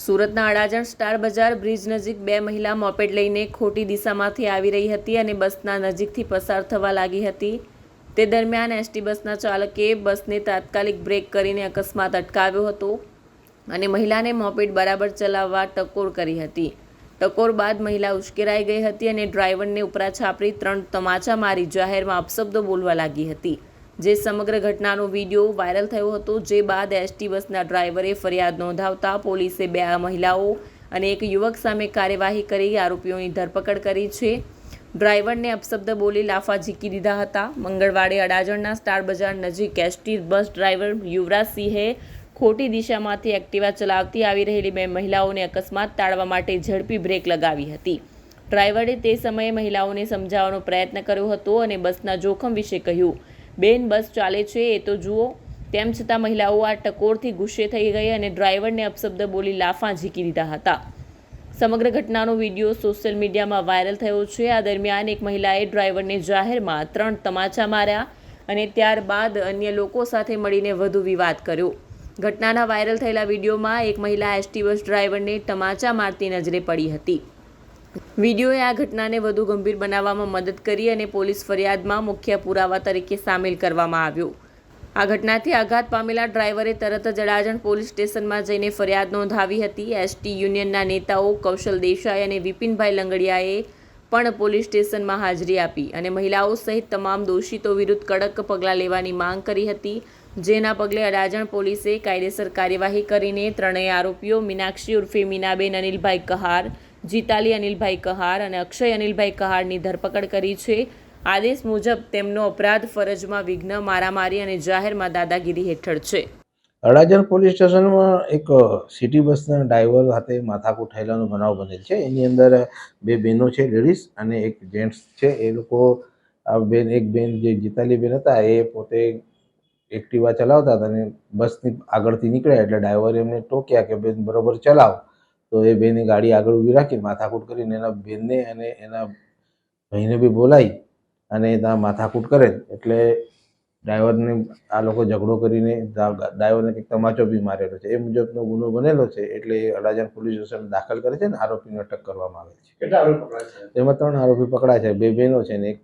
સુરતના અડાજણ સ્ટાર બજાર બ્રિજ નજીક બે મહિલા મોપેડ લઈને ખોટી દિશામાંથી આવી રહી હતી અને બસના નજીકથી પસાર થવા લાગી હતી. તે દરમિયાન એસટી બસના ચાલકે બસને તાત્કાલિક બ્રેક કરીને અકસ્માત અટકાવ્યો હતો અને મહિલાને મોપેડ બરાબર ચલાવવા ટકોર કરી હતી. ટકોર બાદ મહિલા ઉશ્કેરાઈ ગઈ હતી અને ડ્રાઈવરને ઉપરા છાપરી ત્રણ તમાચા મારી જાહેરમાં અપશબ્દો બોલવા લાગી હતી. જે સમગ્ર ઘટનાનો વીડિયો વાયરલ થયો હતો, જે બાદ એસટી બસના ડ્રાઈવરે ફરિયાદ નોંધાવતા પોલીસે બે મહિલાઓ અને એક યુવક સામે કાર્યવાહી કરી આરોપીઓની ધરપકડ કરી છે. ડ્રાઈવરને અપશબ્દ બોલી લાફા ઝીકી દીધા હતા. મંગળવારે અડાજણના સ્ટાર બજાર નજીક એસટી બસ ડ્રાઈવર યુવરાજસિંહે ખોટી દિશામાંથી એક્ટિવા ચલાવતી આવી રહેલી બે મહિલાઓને અકસ્માત ટાળવા માટે ઝડપી બ્રેક લગાવી હતી. ડ્રાઈવરે તે સમયે મહિલાઓને સમજાવવાનો પ્રયત્ન કર્યો હતો અને બસના જોખમ વિશે કહ્યું. બેન બસ ચાલે છે, એ તો જુઓ. તેમ છતાં મહિલાઓ આ ટકોરથી ગુસ્સે થઈ ગઈ અને ડ્રાઈવરને અપશબ્દ બોલી લાફા ઝીકી દીધા હતા. સમગ્ર ઘટનાનો વીડિયો સોશિયલ મીડિયામાં વાયરલ થયો છે. આ દરમિયાન એક મહિલાએ ડ્રાઈવરને જાહેરમાં ત્રણ તમાચા માર્યા અને ત્યારબાદ અન્ય લોકો સાથે મળીને વધુ વિવાદ કર્યો. ઘટનાના વાયરલ થયેલા વિડીયોમાં એક મહિલા એસટી બસ ડ્રાઈવરને તમાચા મારતી નજરે પડી હતી. વિડીયોએ આ ઘટનાને વધુ ગંભીર બનાવવામાં મદદ કરી અને પોલીસ ફરિયાદમાં મુખ્ય પુરાવા તરીકે સામેલ કરવામાં આવ્યો. આ ઘટનાથી આઘાત પામેલા ડ્રાઈવરે તરત જ અડાજણ પોલીસ સ્ટેશનમાં જઈને ફરિયાદ નોંધાવી હતી. એસટી યુનિયનના નેતાઓ કૌશલ દેસાઈ અને વિપિનભાઈ લંગડિયાએ પણ પોલીસ સ્ટેશનમાં હાજરી આપી અને મહિલાઓ સહિત તમામ દોષિતો વિરુદ્ધ કડક પગલાં લેવાની માંગ કરી હતી. જેના પગલે અડાજણ પોલીસે કાયદેસર કાર્યવાહી કરીને ત્રણેય આરોપીઓ મીનાક્ષી ઉર્ફે મીનાબેન અનિલભાઈ કહાર જીતાલી અનિલભાઈ કહાર અને અક્ષય અનિલભાઈ કહારની ધરપકડ કરી છે. આદેશ મુજબ તેમનો અપરાધ ફરજમાં વિઘ્ન, મારામારી અને જાહેરમાં દાદાગીરી હેઠળ છે. અડાજણ પોલીસ સ્ટેશનમાં એક સિટી બસના ડ્રાઈવર સાથે માથાકૂટ થયેલાનો બનાવ બનેલ છે. એની અંદર બે બહેનો છે, લેડીઝ અને એક જેન્ટ્સ છે. એ લોકો, આ બેન, એક બેન જે જીતાલી બેન હતા, એ પોતે એક્ટિવા ચલાવતા હતા અને બસની આગળથી નીકળ્યા એટલે ડ્રાઈવરે એમને ટોક્યા કે બેન બરોબર ચલાવ. તો એ બેની ગાડી આગળ ઊભી રાખી માથાકૂટ કરીને એના બેનને અને એના ભાઈને બી બોલાવી અને ત્યાં માથાકૂટ કરે. એટલે ડ્રાઈવરને આ લોકો ઝઘડો કરીને ડ્રાઈવરને કંઈક તમાચો બી મારેલો છે. એ મુજબનો ગુનો બનેલો છે એટલે એ અડાજણ પોલીસ સ્ટેશન દાખલ કરે છે ને આરોપીને અટક કરવામાં આવે છે. તેમાં ત્રણ આરોપી પકડાય છે. બે બહેનો છે ને એક